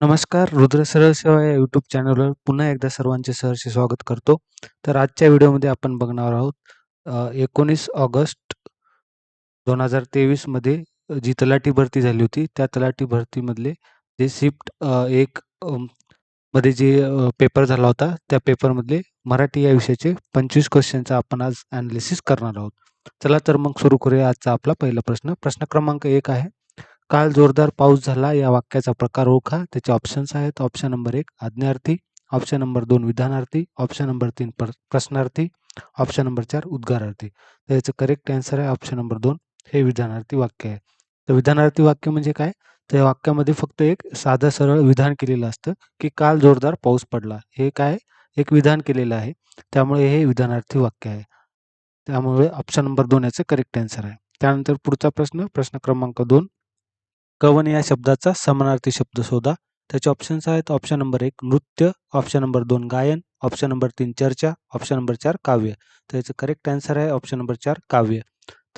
नमस्कार रुद्र सरळ सेवा या यूट्यूब चॅनलवर पुन्हा एकदा सर्वांचे सहर्ष स्वागत करतो. तर आजच्या व्हिडिओमध्ये आपण बघणार आहोत एकोणीस ऑगस्ट दोन हजार तेवीसमध्ये जी तलाठी भरती झाली होती त्या तलाठी भरतीमधले जे शिफ्ट एक मध्ये जे पेपर झाला होता त्या पेपरमधले मराठी या विषयाचे पंचवीस क्वेश्चनचा आपण आज ॲनालिसिस करणार आहोत. चला तर मग सुरू करूया आजचा आपला पहिला प्रश्न. प्रश्न क्रमांक एक आहे काल जोरदार पाऊस झाला. या वाक्याचा प्रकार ओळखा. त्याचे ऑप्शन्स आहेत. ऑप्शन नंबर एक आज्ञार्थी. ऑप्शन नंबर दोन विधानार्थी. ऑप्शन नंबर तीन प्र प्रश्नार्थी. ऑप्शन नंबर चार उद्गारार्थी. तर याचं करेक्ट आन्सर आहे. ऑप्शन नंबर दोन हे विधानार्थी वाक्य आहे. तर विधानार्थी वाक्य म्हणजे काय? तर या वाक्यामध्ये फक्त एक साधं सरळ विधान केलेलं असतं की काल जोरदार पाऊस पडला. हे काय? एक विधान केलेलं आहे. त्यामुळे हे विधानार्थी वाक्य आहे. त्यामुळे ऑप्शन नंबर दोन याचं करेक्ट आन्सर आहे. त्यानंतर पुढचा प्रश्न प्रश्न क्रमांक दोन. कवन या शब्दाचा समानार्थी शब्द शोधा. त्याचे ऑप्शन्स आहेत. ऑप्शन नंबर एक नृत्य. ऑप्शन नंबर दोन गायन. ऑप्शन नंबर तीन चर्चा. ऑप्शन नंबर चार काव्य. तर याचं करेक्ट आन्सर आहे. ऑप्शन नंबर चार काव्य.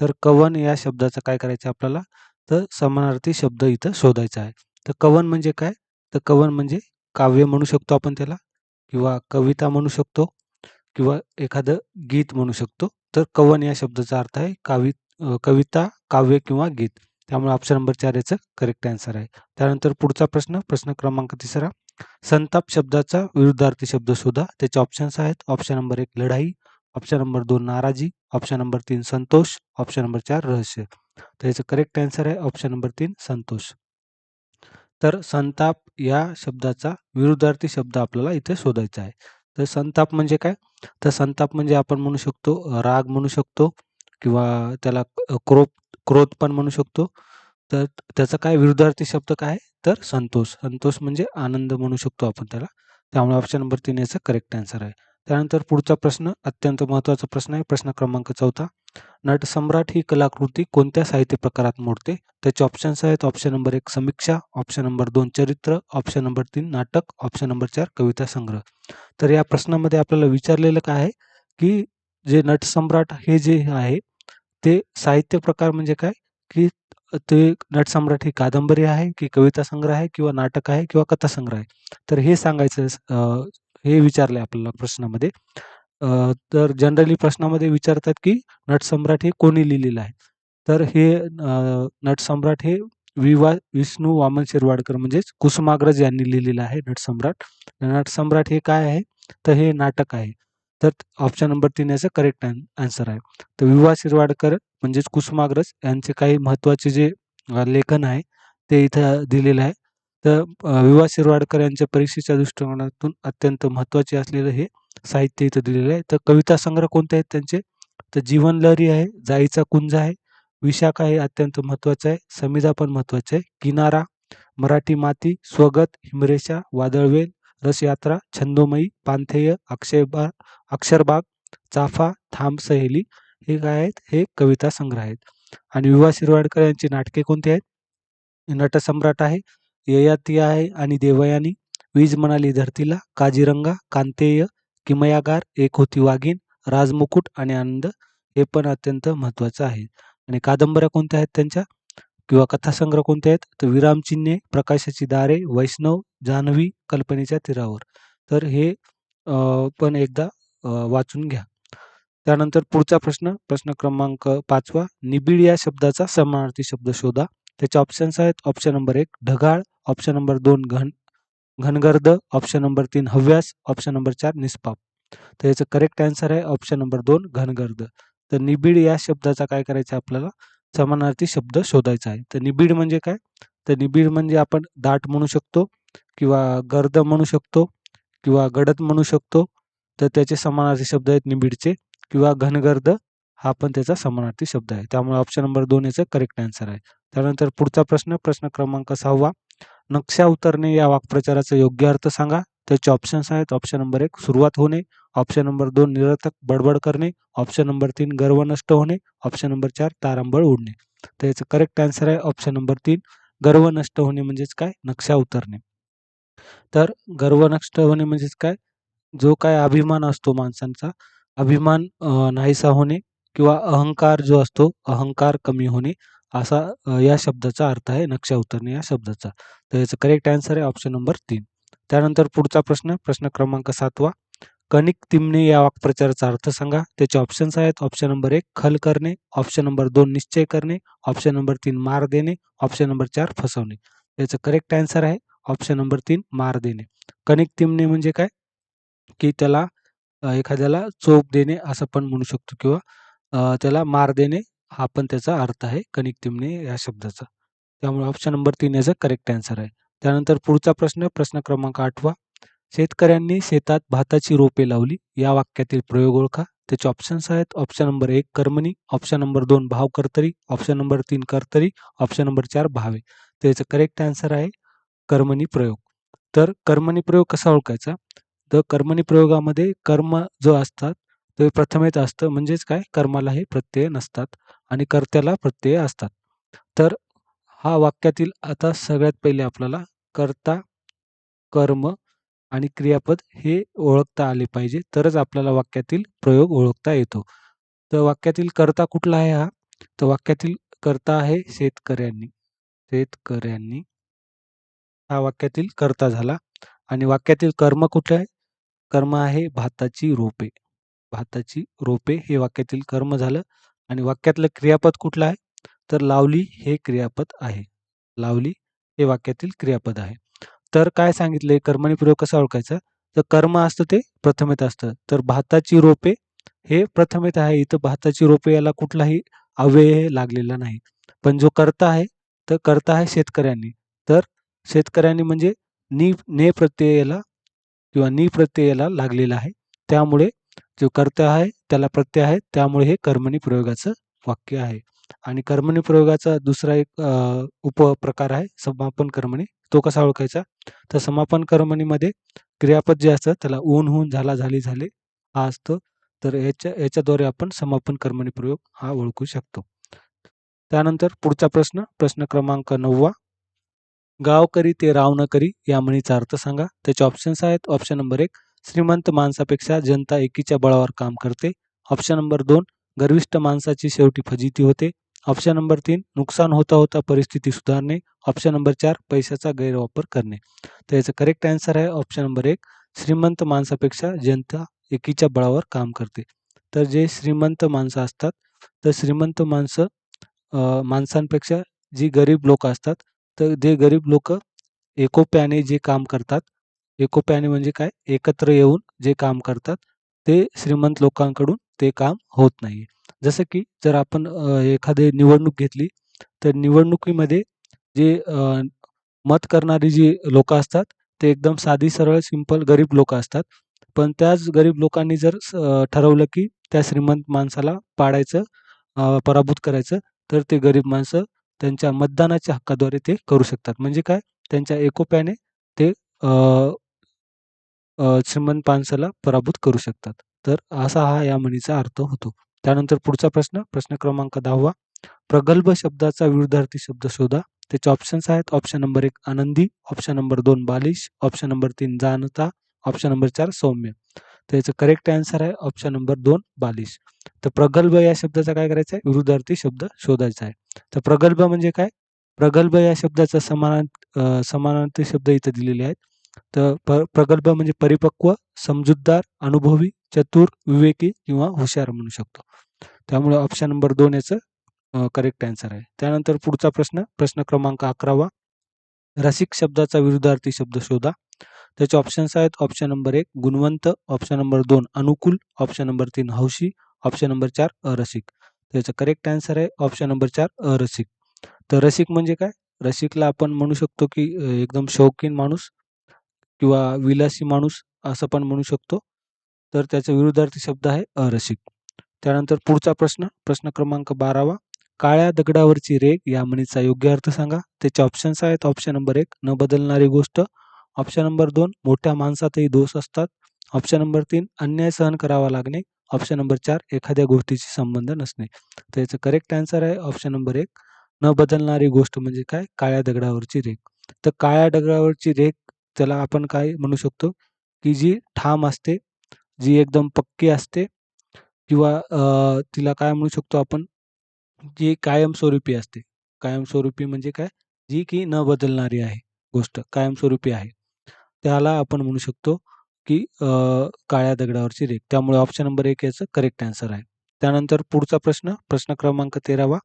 तर कवन या शब्दाचं काय करायचं आपल्याला? तर समानार्थी शब्द इथं शोधायचा आहे. तर कवन म्हणजे काय? तर कवन म्हणजे काव्य म्हणू शकतो आपण त्याला किंवा कविता म्हणू शकतो किंवा एखादं गीत म्हणू शकतो. तर कवन या शब्दाचा अर्थ आहे कावी कविता काव्य किंवा गीत. त्यामुळे ऑप्शन नंबर चार याचं करेक्ट आन्सर आहे. त्यानंतर पुढचा प्रश्न प्रश्न क्रमांक तिसरा. संताप शब्दाचा विरुद्धार्थी शब्द शोधा. त्याचे ऑप्शन्स आहेत. ऑप्शन नंबर एक लढाई. ऑप्शन नंबर दोन नाराजी. ऑप्शन नंबर तीन संतोष. ऑप्शन नंबर चार रहस्य. तर याचं करेक्ट आन्सर आहे. ऑप्शन नंबर तीन संतोष. तर संताप या शब्दाचा विरुद्धार्थी शब्द आपल्याला इथे शोधायचा आहे. तर संताप म्हणजे काय? तर संताप म्हणजे आपण म्हणू शकतो राग म्हणू शकतो किंवा त्याला क्रोप क्रोध पण म्हणू शकतो. तर त्याचा काय विरुद्धार्थी शब्द काय तर संतोष. संतोष म्हणजे आनंद म्हणू शकतो आपण त्याला. त्यामुळे ऑप्शन नंबर तीन याचा करेक्ट आन्सर आहे. त्यानंतर पुढचा प्रश्न अत्यंत महत्त्वाचा प्रश्न आहे. प्रश्न क्रमांक चौथा. नटसम्राट ही कलाकृती कोणत्या साहित्य प्रकारात मोडते? त्याचे ऑप्शन्स आहेत. ऑप्शन नंबर एक समीक्षा. ऑप्शन नंबर दोन चरित्र. ऑप्शन नंबर तीन नाटक. ऑप्शन नंबर चार कविता संग्रह. तर या प्रश्नामध्ये आपल्याला विचारलेलं काय आहे? की जे नटसम्राट हे जे आहे ते साहित्य प्रकार म्हणजे काय? की ते नटसम्राट ही कादंबरी आहे की कविता संग्रह आहे किंवा नाटक आहे किंवा कथा संग्रह आहे. तर हे सांगायचं हे विचारलंय आपल्याला प्रश्नामध्ये. तर जनरली प्रश्नामध्ये विचारतात की नटसम्राट हे कोणी लिहिलेलं आहे? तर हे नटसम्राट हे विवा विष्णू वामन शिरवाडकर म्हणजेच कुसुमाग्रज यांनी लिहिलेलं आहे नटसम्राट. नटसम्राट हे काय आहे? तर हे नाटक आहे. तर ऑप्शन नंबर तीन याचा करेक्ट आन्सर आहे. तर विवा शिरवाडकर म्हणजेच कुसुमाग्रज यांचे काही महत्त्वाचे जे लेखन आहे ते इथं दिलेलं आहे. तर विवा शिरवाडकर यांच्या परीक्षेच्या दृष्टिकोनातून अत्यंत महत्त्वाचे असलेलं हे साहित्य इथं दिलेलं आहे. तर कविता संग्रह कोणते आहेत त्यांचे? तर जीवनलहरी आहे जाईचा कुंज आहे विशाखा हे अत्यंत महत्त्वाचं आहे समिधा पण महत्त्वाचं आहे किनारा मराठी माती स्वगत हिमरेषा वादळवेल रसयात्रा छंदोमयी पांथेय अक्षयबा अक्षरबाग चाफा थांब सहेली हे काय आहेत हे कविता संग्रह आहेत आणि विवा शिरवाडकर यांची नाटके कोणती आहेत नटसम्राट आहे ययाती आहे आणि देवयानी वीज म्हणाली धरतीला काजीरंगा कांतेय किमयागार एक होती वाघीण राजमुकुट आणि आनंद हे पण अत्यंत महत्त्वाचं आहे आणि कादंबऱ्या कोणत्या आहेत त्यांच्या किंवा कथासंग्रह कोणते आहेत? तर विरामचिन्हे प्रकाशाची दारे वैष्णव जान्हवी कल्पनेच्या तीरावर. तर हे पण एकदा वाचून घ्या. त्यानंतर पुढचा प्रश्न प्रश्न क्रमांक पाचवा. निबिड या शब्दाचा समानार्थी शब्द शोधा. त्याचे ऑप्शन्स आहेत ऑप्शन नंबर एक ढगाळ ऑप्शन नंबर दोन घन घनगर्द ऑप्शन नंबर तीन हव्यास ऑप्शन नंबर चार निष्पाप. तर याचं करेक्ट आन्सर आहे ऑप्शन नंबर दोन घनगर्द. तर निबिड या शब्दाचा काय करायचं आपल्याला? समानार्थी शब्द शोधायचा आहे. तर निबिड म्हणजे काय? तर निबिड म्हणजे आपण दाट म्हणू शकतो किंवा गर्द म्हणू शकतो किंवा गडद म्हणू शकतो. तर त्याचे समानार्थी शब्द आहेत निबिडचे किंवा घनगर्द हा पण त्याचा समानार्थी शब्द आहे. त्यामुळे ऑप्शन नंबर दोन याचं करेक्ट आन्सर आहे. त्यानंतर पुढचा प्रश्न प्रश्न क्रमांक सहावा. नक्षा उतरणे या वाक्प्रचाराचा योग्य अर्थ सांगा. त्याचे ऑप्शन्स आहेत. ऑप्शन नंबर एक सुरुवात होणे. ऑप्शन नंबर दोन निरर्थक बडबड करणे. ऑप्शन नंबर तीन गर्व नष्ट होणे. ऑप्शन नंबर चार तारांबळ उडणे तर याचं करेक्ट आन्सर आहे ऑप्शन नंबर तीन गर्व नष्ट होणे म्हणजेच काय? नक्षा उतरणे. तर गर्व नष्ट होणे म्हणजेच काय? जो काय अभिमान असतो माणसांचा अभिमान नाहीसा होणे किंवा अहंकार जो असतो अहंकार कमी होणे असा या शब्दाचा अर्थ आहे नक्षा उतरणे या शब्दाचा. तर याचं करेक्ट आन्सर आहे ऑप्शन नंबर तीन. त्यानंतर पुढचा प्रश्न प्रश्न क्रमांक सातवा. कणिक तिमणे या वाक्प्रचाराचा अर्थ सांगा. त्याचे ऑप्शन्स आहेत. ऑप्शन नंबर एक खल करणे. ऑप्शन नंबर दोन निश्चय करणे. ऑप्शन नंबर तीन मार देणे. ऑप्शन नंबर चार फसवणे. याचं करेक्ट आन्सर आहे. ऑप्शन नंबर तीन मार देणे. कणिक तिमणे म्हणजे काय? की त्याला एखाद्याला चोप देणे असं पण म्हणू शकतो किंवा त्याला मार देणे हा पण त्याचा अर्थ आहे. कणिक तिमणे या शब्दाचा. त्यामुळे ऑप्शन नंबर तीन याचा करेक्ट आन्सर आहे. त्यानंतर पुढचा प्रश्न प्रश्न क्रमांक आठवा. शेतकऱ्यांनी शेतात भाताची रोपे लावली. या वाक्यातील प्रयोग ओळखा. त्याचे ऑप्शन्स आहेत. ऑप्शन नंबर एक कर्मणी. ऑप्शन नंबर दोन भाव कर्तरी ऑप्शन नंबर तीन कर्तरी. ऑप्शन नंबर चार भावे. त्याचं करेक्ट आन्सर आहे कर्मणी प्रयोग. तर कर्मणी प्रयोग कसा ओळखायचा? तर कर्मणी प्रयोगामध्ये कर्म जो असतात ते प्रथमेच असतं. म्हणजेच काय? कर्माला हे प्रत्यय नसतात आणि कर्त्याला प्रत्यय असतात. तर हा वाक्यातील आता सगळ्यात पहिले आपल्याला कर्ता कर्म आणि क्रियापद हे ओळखता आले पाहिजे. तरच आपल्याला वाक्यातील प्रयोग ओळखता येतो. तर वाक्यातील कर्ता कुठला आहे हा? तर वाक्यातील कर्ता आहे शेतकऱ्यांनी. शेतकऱ्यांनी. हा वाक्यातील कर्ता झाला. आणि वाक्यातील कर्म कुठे आहे? कर्म आहे भाताची रोपे. भाताची रोपे हे वाक्यातील कर्म झालं. आणि वाक्यातलं क्रियापद कुठलं आहे? तर लावली हे क्रियापद आहे. लावली हे वाक्यातील क्रियापद आहे. तर काय सांगितले? कर्मणी प्रयोग कसा ओळखायचा? तर कर्म असतं ते प्रथमेत असतं. तर भाताची रोपे हे प्रथमेत आहे. इथं भाताची रोपे याला कुठलाही अव्यय लागलेला नाही. पण जो करता आहे तर करता आहे शेतकऱ्यांनी. तर शेतकऱ्यांनी म्हणजे नि ने प्रत्ययाला किंवा नि प्रत्ययाला लागलेला आहे. त्यामुळे जो कर्ता आहे त्याला प्रत्यय आहे. त्यामुळे हे कर्मणी प्रयोगाचं वाक्य आहे. आणि कर्मणी प्रयोगाचा दुसरा एक उपप्रकार आहे. समापन कर्मणी तो कसा ओळखायचा? तर समापन कर्मणीमध्ये क्रियापद जे असतं त्याला ऊन होऊन झाला झाली झाले हा असतो. तर याच्या याच्याद्वारे आपण समापन कर्मणी प्रयोग हा ओळखू शकतो. त्यानंतर पुढचा प्रश्न प्रश्न क्रमांक नववा. गावकरी ते राव न करी या म्हणीचा अर्थ सांगा. त्याचे ऑप्शन्स आहेत. ऑप्शन नंबर एक श्रीमंत माणसापेक्षा जनता एकीच्या बळावर काम करते. ऑप्शन नंबर दोन गर्विष्ठ माणसाची शेवटी फजिती होते. ऑप्शन नंबर तीन नुकसान होता होता परिस्थिती सुधारणे. ऑप्शन नंबर चार पैशाचा गैरवापर करणे. तर याचं करेक्ट आन्सर आहे ऑप्शन नंबर एक श्रीमंत माणसापेक्षा जनता एकीच्या बळावर काम करते. तर जे श्रीमंत माणसं असतात तर श्रीमंत माणसं माणसांपेक्षा जी गरीब लोक असतात तर जे गरीब लोक एकोप्याने जे काम करतात एकोप्याने म्हणजे काय? एकत्र येऊन जे काम करतात ते श्रीमंत लोकांकडून ते काम होत नाही जसं की जर आपण एखादी निवडणूक घेतली तर निवडणुकीमध्ये जे मत करणारी जी लोक असतात ते एकदम साधी सरळ सिंपल गरीब लोक असतात. पण त्याच गरीब लोकांनी जर ठरवलं की त्या श्रीमंत माणसाला पाडायचं पराभूत करायचं तर ते गरीब माणसं त्यांच्या मतदानाच्या हक्काद्वारे ते करू शकतात. म्हणजे काय? त्यांच्या एकोप्याने ते श्रीमंत माणसाला पराभूत करू शकतात. तर असा हा या म्हणीचा अर्थ होतो. त्यानंतर पुढचा प्रश्न प्रश्न क्रमांक दहावा. प्रगल्भ शब्दाचा विरुद्धार्थी शब्द शोधा. त्याचे ऑप्शन्स आहेत ऑप्शन नंबर एक आनंदी ऑप्शन नंबर दोन बालिश ऑप्शन नंबर तीन जाणता ऑप्शन नंबर चार सौम्य. तर याचं करेक्ट आन्सर आहे ऑप्शन नंबर दोन बालिश. तर प्रगल्भ या शब्दाचा काय करायचा आहे? विरुद्धार्थी शब्द शोधायचा आहे. तर प्रगल्भ म्हणजे काय? प्रगल्भ या शब्दाचा समान समानार्थी शब्द इथे दिलेले आहेत. तर प प्रगल्भ म्हणजे परिपक्व समजूतदार अनुभवी चतुर विवेकी किंवा हुशार म्हणू शकतो. त्यामुळे ऑप्शन नंबर दोन याचं करेक्ट आन्सर आहे. त्यानंतर पुढचा प्रश्न प्रश्न क्रमांक अकरावा. रसिक शब्दाचा विरुद्धार्थी शब्द शोधा. त्याचे ऑप्शन्स आहेत ऑप्शन नंबर एक गुणवंत ऑप्शन नंबर दोन अनुकूल ऑप्शन नंबर तीन हौशी ऑप्शन नंबर चार अरसिक. त्याचं करेक्ट आन्सर आहे ऑप्शन नंबर चार अरसिक. तर रसिक म्हणजे काय? रसिकला आपण म्हणू शकतो की एकदम शौकीन माणूस किंवा विलासी माणूस असं पण म्हणू शकतो. तर त्याचा विरुद्धार्थी शब्द आहे अरसिक. त्यानंतर पुढचा प्रश्न प्रश्न क्रमांक बारावा. काळ्या दगडावरची रेग या म्हणीचा योग्य अर्थ सांगा. त्याचे ऑप्शन्स आहेत. ऑप्शन नंबर एक न बदलणारी गोष्ट. ऑप्शन नंबर दोन मोठ्या माणसातही दोष असतात. ऑप्शन नंबर तीन अन्याय सहन करावा लागणे. ऑप्शन नंबर चार एखाद्या गोष्टीशी संबंध नसणे. तर याचं करेक्ट आन्सर आहे. ऑप्शन नंबर एक न बदलणारी गोष्ट म्हणजे काय? काळ्या दगडावरची रेख तर काळ्या दगडावरची रेख त्याला आपण काय म्हणू शकतो? की जी ठाम असते जी एकदम पक्की असते किंवा तिला काय म्हणू शकतो आपण जी कायमस्वरूपी असते. कायमस्वरूपी म्हणजे काय? जी की न बदलणारी आहे गोष्ट कायमस्वरूपी आहे. त्याला आपण म्हणू शकतो की काळ्या दगडावरची रेख. त्यामुळे ऑप्शन नंबर एक याचं करेक्ट आन्सर आहे. त्यानंतर पुढचा प्रश्न प्रश्न क्रमांक तेरावा.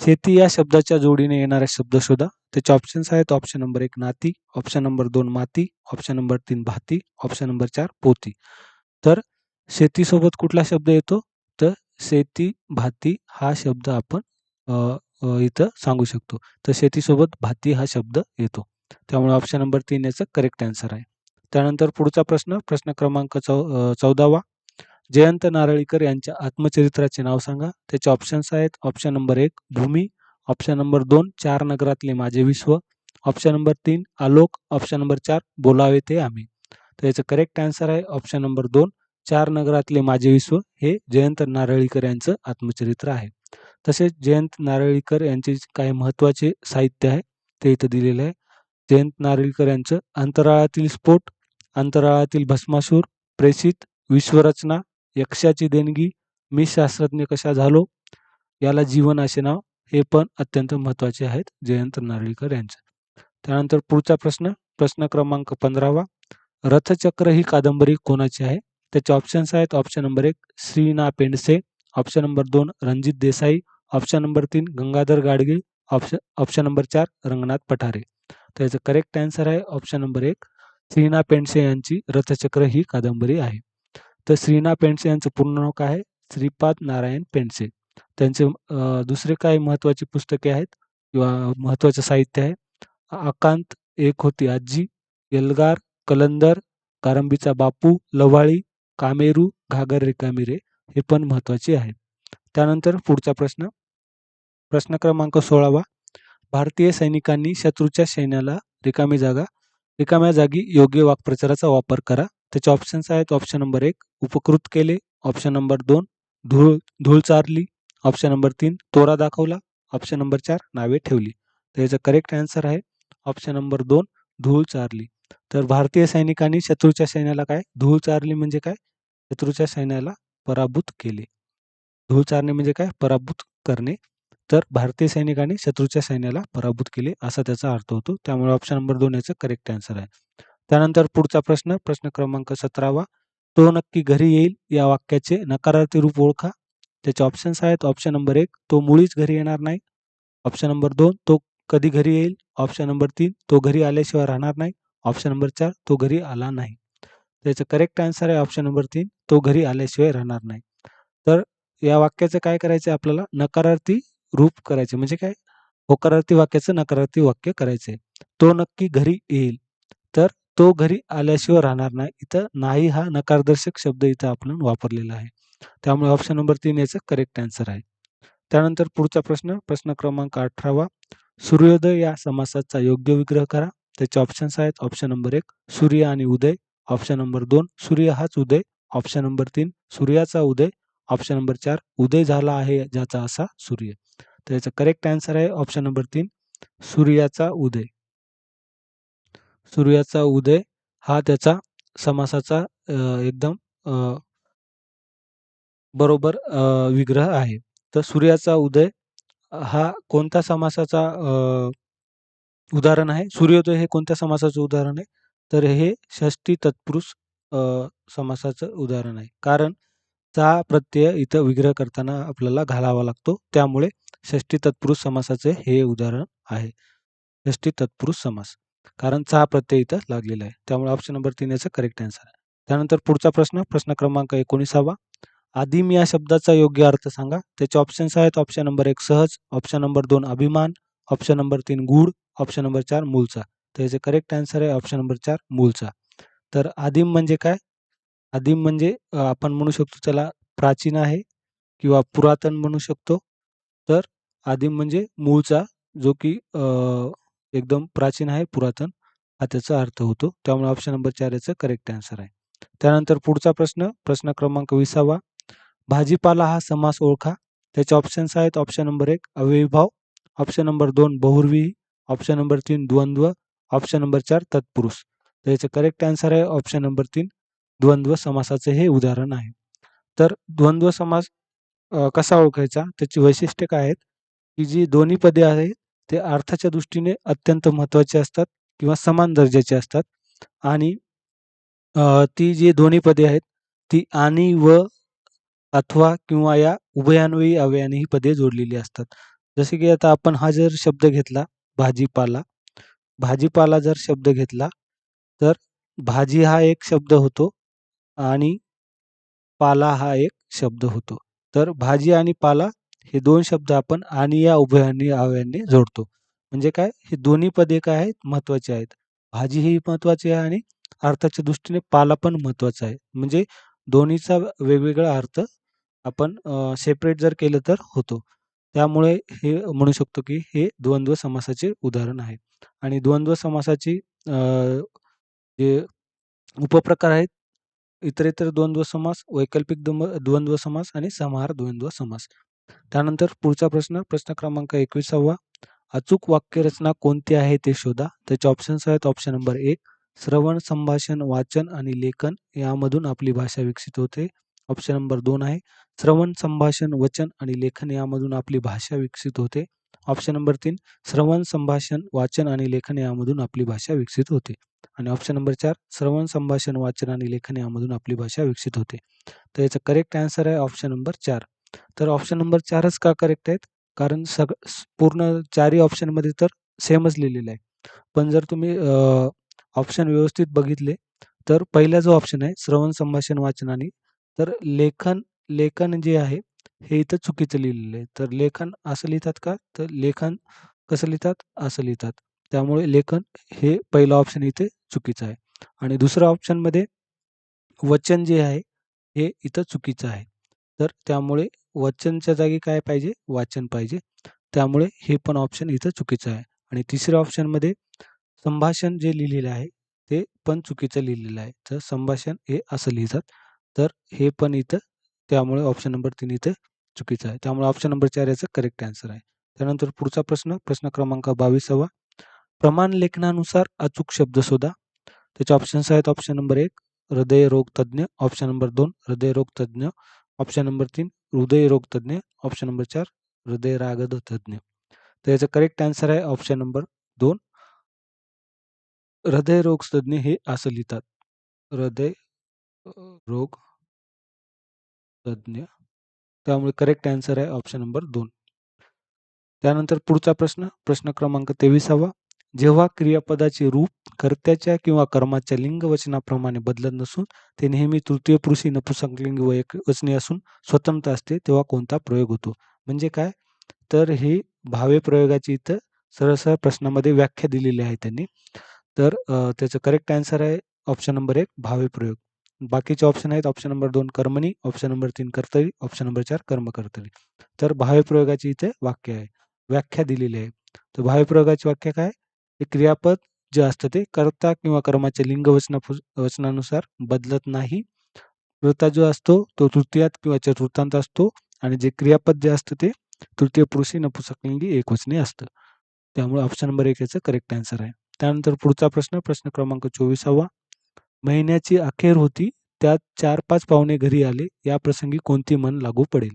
शेती या शब्दाच्या जोडीने येणारे शब्द शोधा. त्याचे ऑप्शन्स आहेत ऑप्शन नंबर एक नाती ऑप्शन नंबर दोन माती ऑप्शन नंबर तीन भाती ऑप्शन नंबर चार पोती. तर शेतीसोबत कुठला शब्द येतो? तर शेती भाती हा शब्द आपण इथं सांगू शकतो. तर शेतीसोबत भाती हा शब्द येतो. त्यामुळे ऑप्शन नंबर तीन याचं करेक्ट आन्सर आहे. त्यानंतर पुढचा प्रश्न प्रश्न क्रमांक चौ चौदावा. जयंत नारळीकर यांच्या आत्मचरित्राचे नाव सांगा. त्याचे ऑप्शन्स आहेत ऑप्शन नंबर एक भूमी ऑप्शन नंबर दोन चार नगरातले माझे विश्व ऑप्शन नंबर तीन आलोक ऑप्शन नंबर चार बोलावे ते आम्ही. तर याचं करेक्ट आन्सर आहे ऑप्शन नंबर दोन. चार नगरातले माझे विश्व हे जयंत नारळीकर यांचं आत्मचरित्र आहे. तसेच जयंत नारळीकर यांचे काही महत्त्वाचे साहित्य आहे ते इथं दिलेलं आहे. जयंत नारळीकर यांचं अंतराळातील स्फोट अंतराळातील भस्मासूर प्रेषित विश्वरचना यक्षाची देणगी मी शास्त्रज्ञ कशा झालो याला जीवन असे नाव हे पण अत्यंत महत्त्वाचे आहेत जयंत नारळीकर यांचं. त्यानंतर पुढचा प्रश्न प्रश्न क्रमांक पंधरावा. रथचक्र ही कादंबरी कोणाची आहे? त्याचे ऑप्शन्स आहेत. ऑप्शन नंबर एक श्रीना पेंडसे. ऑप्शन नंबर दोन रणजित देसाई. ऑप्शन नंबर तीन Gangadhar Gadgil option option number चार रंगनाथ पठारे. तर याचं करेक्ट आन्सर आहे. ऑप्शन नंबर एक श्रीना पेंडसे यांची रथचक्र ही कादंबरी आहे. तर श्रीना पेंडसे यांचं पूर्ण नाव काय आहे? श्रीपाद नारायण पेंडसे. त्यांचे दुसरे काय महत्त्वाची पुस्तके आहेत? किंवा महत्त्वाचं साहित्य आहे? आकांत एक होती आजी एल्गार कलंदर कारंबीचा बापू लवाळी कामेरू घागर रिकामी रे हे पण महत्त्वाचे आहे त्यानंतर पुढचा प्रश्न. प्रश्न क्रमांक सोळावा. भारतीय सैनिकांनी शत्रूच्या सैन्याला रिकामी जागा रिकाम्या जागी योग्य वाक्प्रचाराचा वापर करा. त्याचे ऑप्शन्स आहेत ऑप्शन नंबर एक उपकृत केले ऑप्शन नंबर दोन धूळ धूळ चारली ऑप्शन नंबर तीन तोरा दाखवला ऑप्शन नंबर चार नावे ठेवली. तर याचं करेक्ट आन्सर आहे ऑप्शन नंबर दोन धूळ चारली. तर भारतीय सैनिकांनी शत्रूच्या सैन्याला काय? धूळ चारली म्हणजे काय? शत्रूच्या सैन्याला पराभूत केले. धूळ चारणे म्हणजे काय? पराभूत करणे. तर भारतीय सैनिकांनी शत्रूच्या सैन्याला पराभूत केले असा त्याचा अर्थ होतो. त्यामुळे ऑप्शन नंबर दोन याचं करेक्ट आन्सर आहे. त्यानंतर पुढचा प्रश्न प्रश्न क्रमांक सतरावा. तो नक्की घरी येईल या वाक्याचे नकारार्थी रूप ओळखा. त्याचे ऑप्शन्स आहेत ऑप्शन नंबर एक तो मुळीच घरी येणार नाही. ऑप्शन नंबर दोन तो कधी घरी येईल? ऑप्शन नंबर तीन तो घरी आल्याशिवाय राहणार नाही. ऑप्शन नंबर चार तो घरी आला नाही. त्याचं करेक्ट आन्सर आहे ऑप्शन नंबर तीन तो घरी आल्याशिवाय राहणार नाही. तर या वाक्याचं काय करायचं आहे आपल्याला? नकारार्थी रूप करायचे म्हणजे काय? होकारार्थी वाक्याचं नकारार्थी वाक्य करायचे तो नक्की घरी येईल. तर तो घरी आल्याशिवाय राहणार नाही. इथं नाही हा नकारदर्शक शब्द इथं आपण वापरलेला आहे. त्यामुळे ऑप्शन नंबर तीन याचं करेक्ट आन्सर आहे. त्यानंतर पुढचा प्रश्न प्रश्न क्रमांक अठरावा. सूर्योदय या समासाचा योग्य विग्रह करा. त्याचे ऑप्शन्स आहेत. ऑप्शन नंबर एक सूर्य आणि उदय. ऑप्शन नंबर दोन सूर्य हाच उदय. ऑप्शन नंबर तीन सूर्याचा उदय. ऑप्शन नंबर चार उदय झाला आहे ज्याचा असा सूर्य. तर याचा करेक्ट आन्सर आहे. ऑप्शन नंबर तीन सूर्याचा उदय. सूर्याचा उदय हा त्याचा समासाचा एकदम बरोबर विग्रह आहे. तर सूर्याचा उदय हा कोणता समासाचा उदाहरण आहे. सूर्योदय हे कोणत्या समासाचं उदाहरण आहे? तर हे षष्टी तत्पुरुष समासाचं उदाहरण आहे. कारण चा प्रत्यय इथं विग्रह करताना आपल्याला घालावा लागतो. त्यामुळे षष्टी तत्पुरुष समासाचे हे उदाहरण आहे. षष्टी तत्पुरुष समास. कारण चा प्रत्यय इथं लागलेला आहे. त्यामुळे ऑप्शन नंबर तीन याचं करेक्ट आन्सर आहे. त्यानंतर पुढचा प्रश्न प्रश्न क्रमांक एकोणीसावा. आदिम या शब्दाचा योग्य अर्थ सांगा. त्याचे ऑप्शन्स आहेत. ऑप्शन नंबर एक सहज ऑप्शन नंबर दोन अभिमान ऑप्शन नंबर तीन गूढ ऑप्शन नंबर चार मूलचा. तर याचे करेक्ट आन्सर आहे ऑप्शन नंबर चार मूलचा. तर आदिम म्हणजे काय? आदिम म्हणजे आपण म्हणू शकतो त्याला प्राचीन आहे किंवा पुरातन म्हणू शकतो. तर आदिम म्हणजे मूळचा जो की एकदम प्राचीन आहे पुरातन. हा त्याचा अर्थ होतो. त्यामुळे ऑप्शन नंबर चार याचं करेक्ट आन्सर आहे. त्यानंतर पुढचा प्रश्न प्रश्न क्रमांक विसावा. भाजीपाला हा समास ओळखा. त्याचे ऑप्शन्स आहेत ऑप्शन नंबर एक अविभाव ऑप्शन नंबर दोन बहुर्वी. ऑप्शन नंबर तीन द्वंद्व ऑप्शन नंबर चार तत्पुरुष. तर याचं करेक्ट आन्सर आहे ऑप्शन नंबर तीन द्वंद्व समासाचे हे उदाहरण आहे. तर द्वंद्व समास कसा ओळखायचा? त्याची वैशिष्ट्य काय आहेत? की जी दोन्ही पदे आहेत ते अर्थाच्या दृष्टीने अत्यंत महत्त्वाचे असतात किंवा समान दर्जाचे असतात. आणि ती जी दोन्ही पदे आहेत ती आणि व अथवा किंवा या उभयान्वयी अवयानी ही पदे जोडलेली असतात. जसे की आता आपण हा जर शब्द घेतला भाजीपाला. भाजीपाला जर शब्द घेतला तर भाजी हा एक शब्द होतो आणि पाला हा एक शब्द होतो. तर भाजी आणि पाला हे दोन शब्द आपण आणि या उभयांनी अव्ययाने जोडतो. म्हणजे काय हे दोन्ही पदे काय आहेत महत्त्वाचे आहेत. भाजी ही महत्वाची आहे आणि अर्थाच्या दृष्टीने पाला पण महत्त्वाचा आहे. म्हणजे दोन्हीचा वेगवेगळा अर्थ आपण सेपरेट जर केलं तर होतो. त्यामुळे हे म्हणू शकतो की हे द्वंद्व समासाचे उदाहरण आहे. आणि द्वंद्व समासाची जे उपप्रकार आहेत इतरेतर द्वंद्व समास, वैकल्पिक द्वंद्व द्वंद्व समास आणि समाहार द्वंद्व समास. त्यानंतर पुढचा प्रश्न, प्रश्न क्रमांक 21वा अचूक वाक्यरचना कोणती आहे ते शोधा. त्याचे ऑप्शन्स आहेत ऑप्शन नंबर एक श्रवण, संभाषण, वाचन आणि लेखन यामधून आपली भाषा विकसित होते. ऑप्शन नंबर दोन आहे श्रवण, संभाषण, वचन आणि लेखन यामधून आपली भाषा विकसित होते. ऑप्शन नंबर तीन श्रवण, संभाषण, वाचन आणि लेखन यामधून आपली भाषा विकसित होते. आणि ऑप्शन नंबर चार श्रवण, संभाषण, वाचन आणि लेखन यामधून आपली भाषा विकसित होते. तर याचा करेक्ट आन्सर आहे ऑप्शन नंबर चार तर ऑप्शन नंबर चारच का करेक्ट आहेत? कारण सग पूर्ण चारही ऑप्शनमध्ये तर सेमच लिहिलेलं आहे. पण जर तुम्ही ऑप्शन व्यवस्थित बघितले तर पहिला जो ऑप्शन आहे श्रवण, संभाषण, वाचन आणि तर लेखन लेखन जे आहे हे इथं चुकीचं लिहिलेलं आहे. तर लेखन असं लिहितात का? तर लेखन कसं लिहितात? असं लिहितात. त्यामुळे लेखन हे पहिलं ऑप्शन इथे चुकीचं आहे. आणि दुसऱ्या ऑप्शनमध्ये वचन जे आहे हे इथं चुकीचं आहे. तर त्यामुळे वचनच्या जागी काय पाहिजे? वाचन पाहिजे. त्यामुळे हे पण ऑप्शन इथं चुकीचं आहे. आणि तिसऱ्या ऑप्शनमध्ये संभाषण जे लिहिलेलं आहे ते पण चुकीचं लिहिलेलं आहे. तर संभाषण हे असं लिहितात. तर हे पण इथं त्यामुळे ऑप्शन नंबर तीन इथे चुकीचं आहे. त्यामुळे ऑप्शन नंबर चार याचा करेक्ट आन्सर आहे. त्यानंतर पुढचा प्रश्न, प्रश्न क्रमांक 22वा प्रमाण लेखनानुसार अचूक शब्द शोधा. त्याचे ऑप्शन्स आहेत ऑप्शन नंबर एक हृदयरोग तज्ञ, ऑप्शन नंबर दोन हृदयरोग तज्ञ, ऑप्शन नंबर तीन हृदयरोग तज्ञ, ऑप्शन नंबर चार हृदयरागद तज्ञ. तर याचा करेक्ट आन्सर आहे ऑप्शन नंबर दोन हृदयरोग तज्ञ हे असं लिहितात. हृदय रोग तज्ञ. त्यामुळे करेक्ट आन्सर आहे ऑप्शन नंबर दोन त्यानंतर पुढचा प्रश्न, प्रश्न क्रमांक 23वा जेव्हा क्रियापदाचे रूप कर्त्याच्या किंवा कर्माच्या लिंगवचनाप्रमाणे बदलत नसून ते नेहमी तृतीय पुरुषी नपुसंकलिंग व एकवचनी असून स्वतंत्र असते तेव्हा कोणता प्रयोग होतो? म्हणजे काय? तर हे भावे प्रयोगाची इथं सरळ-सरळ प्रश्नामध्ये व्याख्या दिलेली आहे त्यांनी. तर त्याचं करेक्ट आन्सर आहे ऑप्शन नंबर एक भावे प्रयोग. बाकीचे ऑप्शन आहेत ऑप्शन नंबर दोन कर्मणी, ऑप्शन नंबर तीन कर्तरी, ऑप्शन नंबर 4 कर्मकर्तरी. तर भाव्यप्रयोगाची इथे वाक्य आहे. व्याख्या दिलेली आहे. तर भाव्यप्रयोगाची वाक्य व्याख्या काय? ते क्रियापद जे असतं ते कर्ता किंवा कर्माच्या लिंगवचना वचनानुसार बदलत नाही. कर्ता जो असतो तो तृतीयात किंवा चतुर्थांत असतो आणि जे क्रियापद जे असतं ते तृतीय पुरुषी नपुंसकलिंगी एकवचने असतं. त्यामुळे ऑप्शन नंबर एक याचं करेक्ट आन्सर आहे. त्यानंतर पुढचा प्रश्न, प्रश्न क्रमांक 24वा महिन्याची अखेर होती त्यात 4-5 पाहुणे घरी आले या प्रसंगी कोणती म्हण लागू पडेल?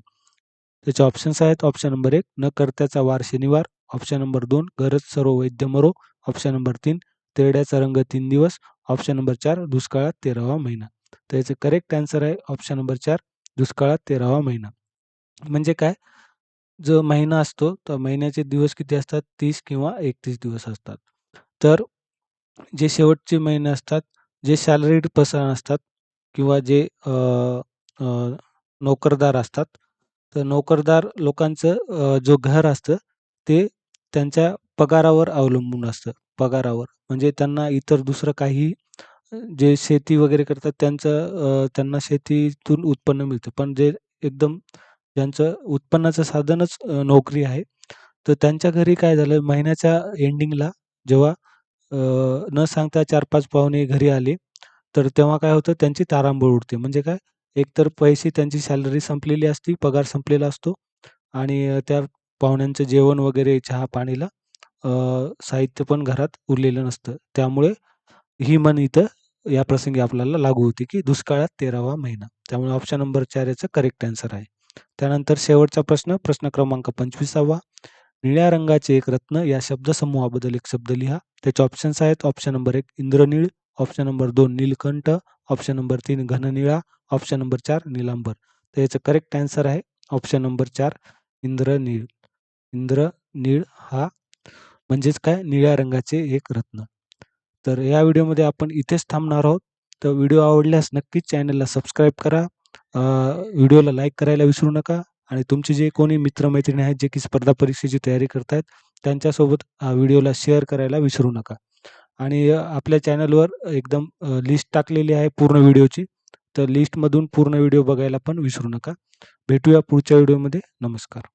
त्याचे ऑप्शन्स आहेत ऑप्शन नंबर एक न करत्याचा वार शनिवार, ऑप्शन नंबर दोन गरज सर्व वैद्य मरो, ऑप्शन नंबर तीन तेरड्याचा रंग तीन दिवस, ऑप्शन नंबर चार दुष्काळात 13वा महिना. तर याचं करेक्ट आन्सर आहे ऑप्शन नंबर चार दुष्काळात 13वा महिना. म्हणजे काय? जो महिना असतो तर महिन्याचे दिवस किती असतात? तीस किंवा 31 दिवस असतात. तर जे शेवटचे महिने असतात, जे सॅलरीड पर्सन असतात किंवा जे नोकरदार असतात. तर नोकरदार लोकांचं जो घर असतं ते त्यांच्या पगारावर अवलंबून असतं. पगारावर म्हणजे त्यांना इतर दुसरं काही जे शेती वगैरे करतात त्यांचं त्यांना शेतीतून उत्पन्न मिळतं. पण जे एकदम ज्यांचं उत्पन्नाचं साधनच नोकरी आहे, तर त्यांच्या घरी काय झालं महिन्याच्या एंडिंगला जेव्हा न सांगता 4-5 पाहुणे घरी आले, तर तेव्हा काय होतं त्यांची तारांबळ उडते. म्हणजे काय? एकतर पैसे त्यांची सॅलरी संपलेली असते, पगार संपलेला असतो आणि त्या पाहुण्यांचं जेवण वगैरे चहा-पाणीला साहित्य पण घरात उरलेलं नसतं. त्यामुळे ही म्हण इथं या प्रसंगी आपल्याला लागू होते, की दुष्काळात 13वा महिना. त्यामुळे ऑप्शन नंबर 4 याचं करेक्ट आन्सर आहे. त्यानंतर शेवटचा प्रश्न, प्रश्न क्रमांक 25वा निळ्या रंगाचे एक रत्न या शब्दसमूहाबद्दल एक शब्द लिहा. त्याचे ऑप्शन्स आहेत ऑप्शन नंबर एक इंद्रनीळ ऑप्शन नंबर दोन नीलकंठ ऑप्शन नंबर तीन घननिळा ऑप्शन नंबर चार निलांबर. तर याचं करेक्ट आन्सर आहे ऑप्शन नंबर चार इंद्रनीळ. इंद्रनीळ हा म्हणजेच काय? निळ्या रंगाचे एक रत्न. तर या व्हिडिओमध्ये आपण इथेच थांबणार आहोत. तर व्हिडिओ आवडल्यास नक्कीच चॅनलला सबस्क्राईब करा. व्हिडिओला लाईक करायला विसरू नका. आणि तुमचे जे कोणी मित्रमैत्रिणी आहेत जे की स्पर्धा परीक्षेची तयारी करतायत त्यांच्यासोबत व्हिडिओला शेअर करायला विसरू नका. आणि आपल्या चॅनलवर एकदम लिस्ट टाकलेली आहे पूर्ण व्हिडिओची तर लिस्टमधून पूर्ण व्हिडिओ बघायला पण विसरू नका. भेटूया पुढच्या व्हिडिओमध्ये. नमस्कार.